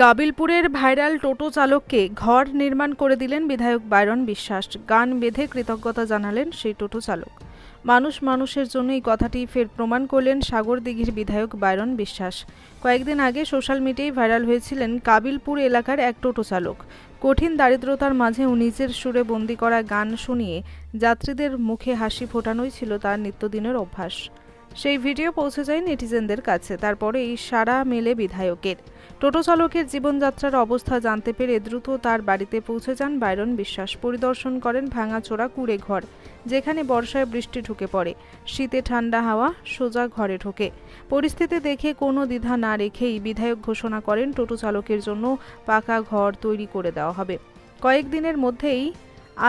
কাবিলপুরের viral টোটো চালককে ঘর নির্মাণ করে দিলেন বিধায়ক বাইরন বিশ্বাস। গান বেঁধে কৃতজ্ঞতা জানালেন সেই টোটো চালক। মানুষ মানুষের জন্য এই কথাটি ফের প্রমাণ করলেন সাগরদিঘির বিধায়ক বাইরন বিশ্বাস। কয়েকদিন আগে সোশ্যাল মিডিয়ায় ভাইরাল হয়েছিলেন কাবিলপুর এলাকার এক টোটো চালক। কঠিন দারিদ্রতার মাঝেও নিজের সুরে বন্দি করা গান শুনিয়ে যাত্রীদের মুখে হাসি ফোটানোই ছিল তার নিত্যদিনের অভ্যাস। সেই ভিডিও পৌঁছে যায় নেটিজেনদের কাছে। তারপরে এই সারা মেলে বিধায়কের। টোটো চালকের জীবনযাত্রার অবস্থা জানতে পেরে দ্রুত তার বাড়িতে পৌঁছে যান বাইরন বিশ্বাস। পরিদর্শন করেন ভাঙাচোরা কুড়ে ঘর যেখানে বর্ষায় বৃষ্টি ঢুকে পড়ে। শীতে ঠান্ডা হাওয়া, সোজা ঘরে ঢোকে। পরিস্থিতি দেখে কোনো দ্বিধা না রেখেই বিধায়ক ঘোষণা করেন টোটো চালকের জন্য পাকা ঘর তৈরি করে দেওয়া হবে। কয়েকদিনের মধ্যেই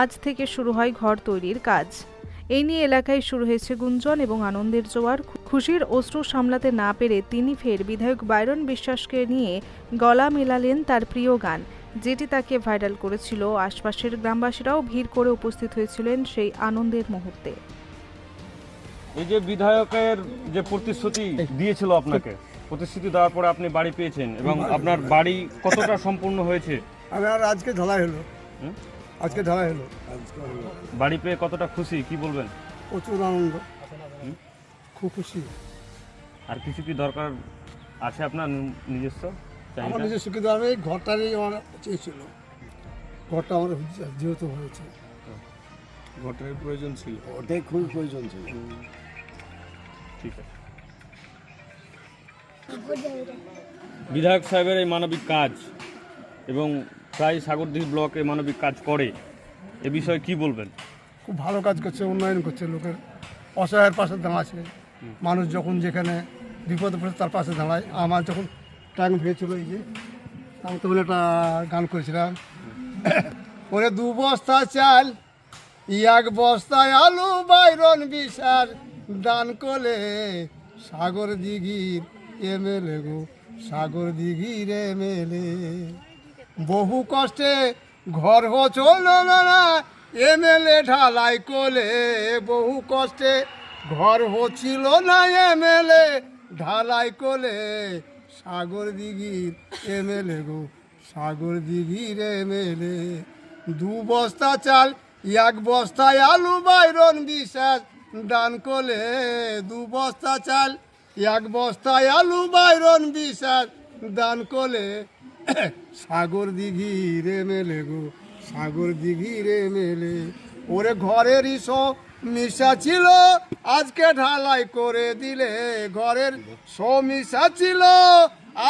আজ থেকে শুরু হয় ঘর তৈরির কাজ। এই নিয়ে এলাকায় শুরু হয়েছে গুঞ্জন এবং আনন্দের জোয়ার। খুশির অশ্রু সামলাতে না পেরে তিনি ফের বিধায়ক বাইরন বিশ্বাসকে নিয়ে গলা মেলালেন তার প্রিয় গান। যেটি তাকে ভাইরাল করেছিল। আশপাশের গ্রামবাসীরাও ভিড় করে উপস্থিত হয়েছিলেন সেই আনন্দের মুহূর্তে। এই যে বিধায়কের যে প্রতিশ্রুতি দিয়েছিল আপনাকে প্রতিশ্রুতি দেওয়ার পরে আপনি বাড়ি পেয়েছেন এবং আপনার বাড়ি কতটা সম্পূর্ণ হয়েছে? আমার আজকে ঢালাই হলো। হুম? আজকে ঢালাই হলো। বাড়ি পেয়ে কতটা খুশি কি বলবেন? প্রচুর আনন্দ। খুব খুশি। আর কিছু কি দরকার আছে আপনার নিজস্ব আমার? নিজের সুখী দাঁড়াবে এই ঘরটারই আমার চেয়েছিল ঘরটা আমার যেহেতু হয়েছে। ঘরটার প্রয়োজন ছিল। ওটাই খুবই প্রয়োজন ছিল। ঠিক আছে। বিধায়ক সাহেবের এই মানবিক কাজ এবং প্রায় সাগরদিঘি ব্লকে মানবিক কাজ করে, এ বিষয়ে কি বলবেন? খুব ভালো কাজ করছে, উন্নয়ন করছে লোকের। অসহায়ের পাশে দাঁড়াচ্ছে। মানুষ যখন যেখানে বিপদে পড়ে তার পাশে দাঁড়ায়। আমার যখন টাইম হয়েছিল এই যে, আমি তখন একটা গান করেছিলাম। ওরে দু বস্তা চাল, এক বস্তায় আলু, বাইরন বিশাল দান করলে সাগর দিঘির এমএলএ গো সাগর দিঘির এমএলএ বহু কষ্টে ঘর চল, না এমএলএ ঢালাই কোলে বহু কষ্টে ঘর হচ্ছিল না এমএলএ। ঢালাই কোলে সাগর দিঘির এমএলএ গো, সাগর দিঘির এমএলএ। দু বস্তা চাল, এক বস্তায় আলু বাইরন বিশ্বাস। দান কোলে দু বস্তা চাল, এক বস্তায় আলু বাইরন বিশ্বাস। দান কোলে সাগর দিঘি রে মেলে গো, সাগর দিঘি রে মেলে। ওরে ঘরের ইসো মিশা ছিল, আজকে ঢালাই করে দিলে। ঘরের সমিশা ছিল,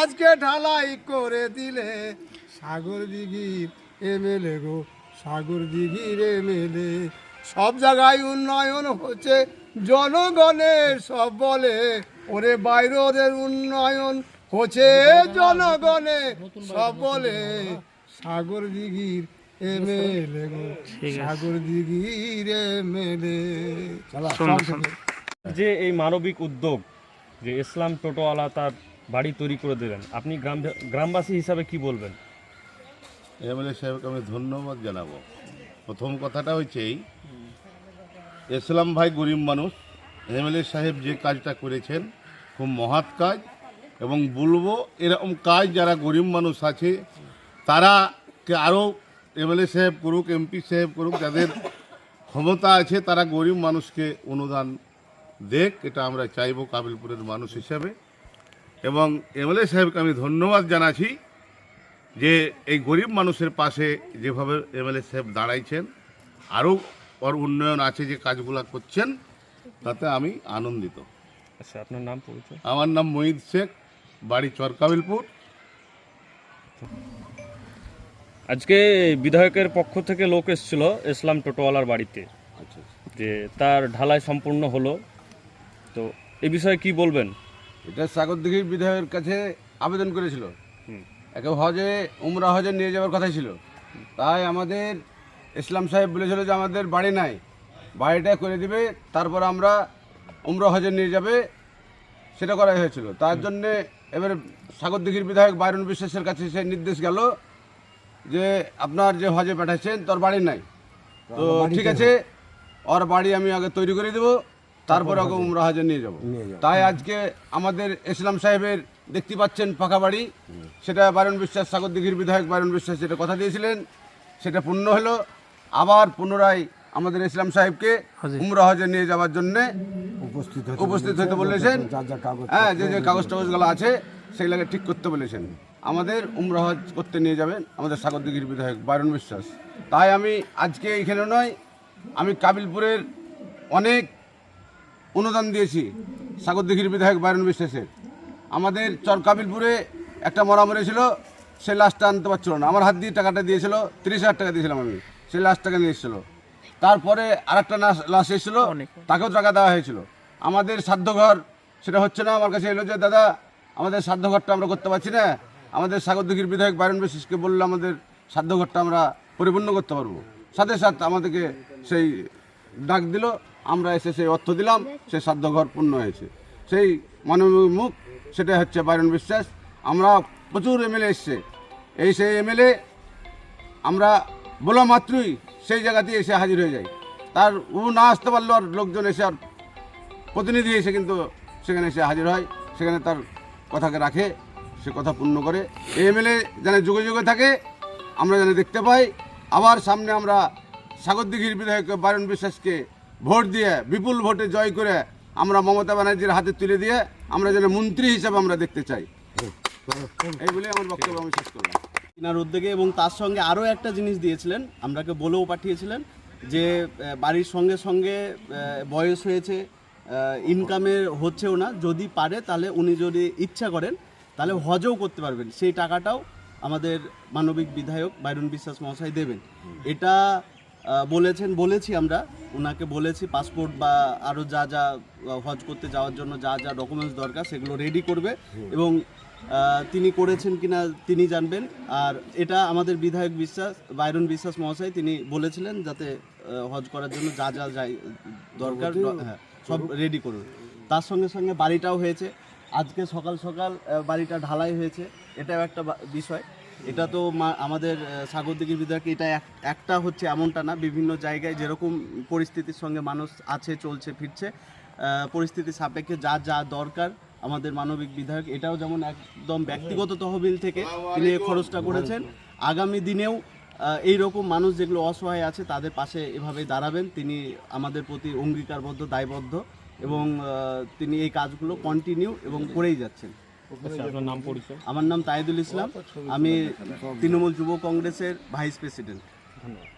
আজকে ঢালাই করে দিলে। সাগর দিঘির এমএলএ গো, সাগর দিঘির এমএলএ সব জায়গায় উন্নয়ন হচ্ছে, জনগণের সব বলে। ওরে বাইরের উন্নয়ন হচ্ছে জনগণে সব বলে সাগর দিঘির এমএলএ গো। সাগর দিঘির এমএলএ। যে এই মানবিক উদ্যোগ যে ইসলাম টোটোওয়ালা তার বাড়ি তৈরি করে দিলেন আপনি গ্রাম গ্রামবাসী হিসাবে কি বলবেন? এমএলএ সাহেবকে আমি ধন্যবাদ জানাব। প্রথম কথাটা হচ্ছে এই ইসলাম ভাই গরিব মানুষ এমএলএ সাহেব যে কাজটা করেছেন খুব মহৎ কাজ। এবং বলব এরকম কাজ যারা গরিব মানুষ আছে তারা আরও এমএলএ সাহেব করুক এমপি সাহেব করুক যাদের ক্ষমতা আছে তারা গরিব মানুষকে অনুদান দেখ এটা আমরা চাইব কাবিলপুরের মানুষ হিসাবে। এবং এমএলএ সাহেবকে আমি ধন্যবাদ জানাচ্ছি যে এই গরিব মানুষের পাশে যেভাবে এমএলএ সাহেব দাঁড়াইছেন আরও ওর উন্নয়ন আছে যে কাজগুলো করছেন তাতে আমি আনন্দিত। আচ্ছা আপনার নাম পরিচয়? আমার নাম মহিদ শেখ। বাড়ি চরকাবিলপুর। আজকে বিধায়কের পক্ষ থেকে লোক এসেছিল ইসলাম টোটোওয়ালার বাড়িতে। আচ্ছা যে তার ঢালাই সম্পূর্ণ হলো। তো এ বিষয়ে কি বলবেন? এটা সাগরদিঘির বিধায়কের কাছে আবেদন করেছিল। একে হজে উমরা হজে নিয়ে যাওয়ার কথা ছিল। তাই আমাদের ইসলাম সাহেব বলেছিল যে আমাদের বাড়ি নাই। বাড়িটা করে দিবে তারপর আমরা উমরা হজে নিয়ে যাবে সেটা করা হয়েছিল। তার জন্যে এবারে সাগরদিঘির বিধায়ক বাইরন বিশ্বাসের কাছে সে নির্দেশ গেল যে আপনার যে হজে পাঠাইছেন তোর বাড়ি নাই। তো ঠিক আছে ওর বাড়ি আমি আগে তৈরি করে দেবো তারপর ওকে উমরা হজে নিয়ে যাব। তাই আজকে আমাদের ইসলাম সাহেবের দেখতে পাচ্ছেন পাকা বাড়ি সেটা বারণ বিশ্বাস সাগর দিঘির বিধায়ক বারণ বিশ্বাস যেটা কথা দিয়েছিলেন সেটা পূর্ণ হলো। আবার পুনরায় আমাদের ইসলাম সাহেবকে উমরা হজে নিয়ে যাওয়ার জন্যে উপস্থিত উপস্থিত হতে বলেছেন হ্যাঁ যে যে কাগজ টাগজগুলো আছে সেগুলোকে ঠিক করতে বলেছেন। আমাদের উমরা হজ করতে নিয়ে যাবেন আমাদের সাগর দিঘির বিধায়ক বারণ বিশ্বাস। তাই আমি আজকে এখানে নয় আমি কাবিলপুরের অনেক অনুদান দিয়েছি সাগর দিঘির বিধায়ক বাইরন বিশ্বাসের। আমাদের চর কাবিলপুরে একটা মরা মরেছিল সে লাশটা আনতে পারছিল না। আমার হাত দিয়ে টাকাটা দিয়েছিল তিরিশ হাজার টাকা দিয়েছিলাম আমি সেই লাশ টাকা নিয়ে এসেছিল। তারপরে আরেকটা লাশ লাশ এসেছিল তাকেও টাকা দেওয়া হয়েছিল। আমাদের সাধ্যঘর, সেটা হচ্ছে না, আমার কাছে এলো যে, দাদা, আমাদের সাধ্যঘরটা আমরা করতে পারছি না। আমাদের সাগর দিঘির বিধায়ক বাইরন বিশ্বাসকে বললে আমাদের সাধ্যঘরটা আমরা পরিপূর্ণ করতে পারব। সাথে সাথে আমাদেরকে সেই ডাক দিল, আমরা এসে সেই অর্থ দিলাম সে সাধ্যঘর পূর্ণ হয়েছে। সেই মানবিক মুখ, সেটা হচ্ছে বাইরন বিশ্বাস। আমরা প্রচুর এমএলএ এসছে। এই সেই এমএলএ, আমরা বলা মাত্রই সেই জায়গাতে এসে হাজির হয়ে যায় তার ও না আসতে পারল আর লোকজন এসে আর প্রতিনিধি এসে কিন্তু সেখানে এসে হাজির হয়। সেখানে তার কথাকে রাখে, সে কথা পূর্ণ করে। এমএলএ যেন যুগে যুগে থাকে, আমরা যেন দেখতে পাই। আবার সামনে আমরা সাগরদিঘির বিধায়ক বারণ বিশ্বাসকে ভোট দিয়ে, বিপুল ভোটে জয় করে আমরা মমতা ব্যানার্জির হাতে তুলে দিয়ে আমরা যেন মন্ত্রী হিসাবে আমরা দেখতে চাই। এই বলে আমার বক্তব্য আমি শেষ করলাম। কিনার উদ্যোগে এবং তার সঙ্গে আরও একটা জিনিস দিয়েছিলেন, আমরাকে বলেও পাঠিয়েছিলেন যে বাড়ির সঙ্গে সঙ্গে বয়স হয়েছে ইনকামের হচ্ছেও না। যদি পারে তাহলে উনি যদি ইচ্ছা করেন তাহলে হজও করতে পারবেন। সেই টাকাটাও আমাদের মানবিক বিধায়ক বাইরন বিশ্বাস মহাশয় দেবেন। এটা বলেছেন বলেছি আমরা। ওনাকে বলেছি পাসপোর্ট বা আরও যা যা হজ করতে যাওয়ার জন্য যা যা ডকুমেন্টস দরকার সেগুলো রেডি করবে। এবং তিনি করেছেন কিনা তিনি জানবেন। আর এটা আমাদের বিধায়ক বিশ্বাস বাইরন বিশ্বাস মহাশয় তিনি বলেছিলেন যাতে হজ করার জন্য যা যা যাই দরকার হ্যাঁ। সব রেডি করুন। তার সঙ্গে সঙ্গে বাড়িটাও হয়েছে। আজকে সকাল সকাল বাড়িটা ঢালাই হয়েছে। এটাও একটা বিষয়। এটা তো মা- আমাদের সাগরদিঘির বিধায়ক এটা এক- একটা হচ্ছে এমনটা না। বিভিন্ন জায়গায় যেরকম পরিস্থিতির সঙ্গে মানুষ আছে চলছে ফিরছে পরিস্থিতি সাপেক্ষে যা যা দরকার আমাদের মানবিক বিধায়ক এটাও যেমন একদম ব্যক্তিগত তহবিল থেকে তিনি খরচটা করেছেন। আগামী দিনেও এই রকম মানুষ যেগুলো অসহায় আছে তাদের পাশে এভাবে দাঁড়াবেন। তিনি আমাদের প্রতি অঙ্গীকারবদ্ধ দায়বদ্ধ এবং তিনি এই কাজগুলো কন্টিনিউ এবং করেই যাচ্ছেন। আচ্ছা নাম আমার নাম তাইদুল ইসলাম। আমি তৃণমূল যুব কংগ্রেসের ভাইস প্রেসিডেন্ট। ধন্যবাদ।